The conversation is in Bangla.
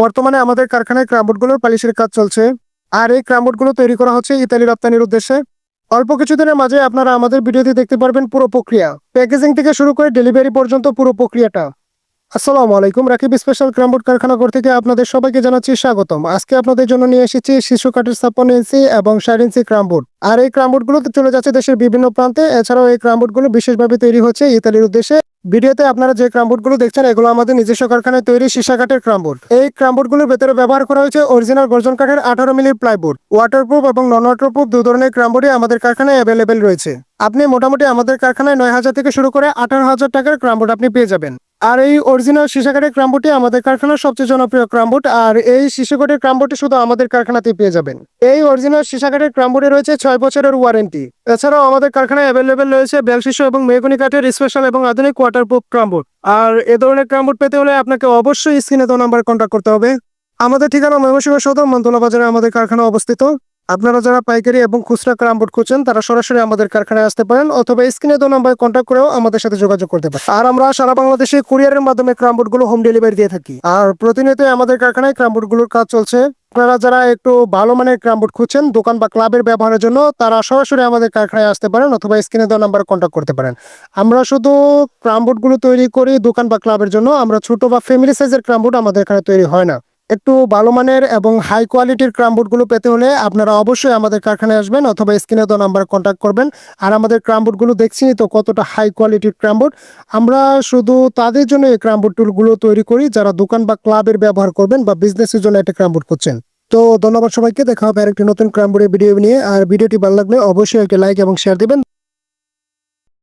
বর্তমানে আমাদের কারখানায় ক্রামবোর্ডগুলোর পালিশের কাজ চলছে। আর এই ক্রামবোর্ডগুলো তৈরি করা হচ্ছে ইতালি রপ্তানির উদ্দেশ্যে। অল্প কিছুদিনের মাঝে আপনারা আমাদের ভিডিওতে দেখতে পারবেন পুরো প্রক্রিয়া। প্যাকেজিং থেকে শুরু করে ডেলিভারি পর্যন্ত পুরো প্রক্রিয়াটা। আসসালামু আলাইকুম। রাকিব স্পেশাল ক্রামবোর্ড কারখানা ঘর থেকে আপনাদের সবাইকে জানাচ্ছি স্বাগতম। আজকে আপনাদের জন্য নিয়ে এসেছি শিশু কাঠের ছাপ্পান্ন ইঞ্চি এবং ষাট ইঞ্চি ক্রামবোর্ড আর এই ক্রামবোর্ডগুলো চলে যাচ্ছে দেশের বিভিন্ন প্রান্তে। এছাড়াও এই ক্রামবোর্ডগুলো বিশেষভাবে তৈরি হচ্ছে ইতালির উদ্দেশ্যে। ভিডিওতে আপনারা যে ক্রামবোর্ডগুলো দেখছেন, এগুলো আমাদের নিজস্ব কারখানায় তৈরি সীসা কাঠের ক্রামবোর্ড এই ক্রামবোর্ডগুলোর ভেতরে ব্যবহার করা হয়েছে অরিজিনাল গর্জন কাঠের আঠারো মিলির প্লাইবোর্ড। ওয়াটারপ্রুফ এবং নন ওয়াটারপ্রুফ দু ধরনের ক্রামবোর্ডই আমাদের কারখানায় অ্যাভেলেবেল রয়েছে। আপনি মোটামুটি আমাদের কারখানায় নয় হাজার থেকে শুরু করে আঠারো হাজার টাকার ক্রামবোর্ড আপনি পেয়ে যাবেন। আর এই অরিজিনাল সীসাকাঠের ক্রামবোর্ডটি আমাদের কারখানার সবচেয়ে জনপ্রিয় ক্রামবোর্ড আর এই শিশুকাঠের ক্রামবোর্ডটি শুধু আমাদের কারখানাতেই পেয়ে যাবেন। এই অরিজিনাল সীসাকাঠের ক্রামবোর্ডে রয়েছে ছয় বছরের ওয়ারেন্টি এছাড়াও আমাদের কারখানায় অ্যাভেলেবেল রয়েছে বেল শিশু এবং মেগুনি কাঠের স্পেশাল এবং আধুনিক ওয়াটার প্রুফ ক্রামবোর্ড আর এ ধরনের ক্রামবোর্ড পেতে হলে আপনাকে অবশ্যই স্ক্রিনে তো নাম্বার কন্ট্যাক্ট করতে হবে। আমাদের ঠিকানা ময়মনসিংহ সদর মন্তলা বাজারে আমাদের কারখানা অবস্থিত। আপনারা যারা পাইকারি এবং খুচরা ক্রাম বোর্ড খুঁজছেন, তারা সরাসরি আমাদের কারখানায় আসতে পারেন অথবা স্ক্রিনে দো নাম্বারে কন্ট্যাক্ট করেও আমাদের সাথে যোগাযোগ করতে পারেন। আর আমরা সারা বাংলাদেশে কুরিয়ারের মাধ্যমে ক্রামবোর্ডগুলো হোম ডেলিভারি দিয়ে থাকি। আর প্রতিনিয়ত আমাদের কারখানায় ক্রামবোর্ডগুলোর কাজ চলছে। আপনারা যারা একটু ভালো মানের ক্রামবোর্ড খুঁজছেন, দোকান বা ক্লাবের ব্যবহারের জন্য, তারা সরাসরি আমাদের কারখানায় আসতে পারেন অথবা স্ক্রিনে দেওয়া নাম্বারে কন্ট্যাক্ট করতে পারেন। আমরা শুধু ক্রামবোর্ডগুলো তৈরি করি দোকান বা ক্লাবের জন্য, আমরা ছোট বা ফ্যামিলি সাইজের ক্রামবোর্ড আমাদের এখানে তৈরি হয় না। একটু ভালো মানের এবং হাই কোয়ালিটির ক্রামবোর্ডগুলো পেতে হলে আপনারা অবশ্যই আমাদের কারখানায় আসবেন অথবা স্ক্রিনে দেওয়া নাম্বার কন্ট্যাক্ট করবেন। আর আমাদের ক্রামবোর্ডগুলো দেখছি তো কতটা হাই কোয়ালিটির ক্রামবোর্ড। আমরা শুধু তাদের জন্য এই ক্রামবোর্ডগুলো তৈরি করি, যারা দোকান বা ক্লাবের ব্যবহার করবেন বা বিজনেসের জন্য একটা ক্রামবোর্ড করছেন তো ধন্যবাদ সবাইকে, দেখা হবে আরেকটি নতুন ক্রামবোর্ডের ভিডিও নিয়ে। আর ভিডিওটি ভালো লাগলে অবশ্যই একটা লাইক এবং শেয়ার দিবেন।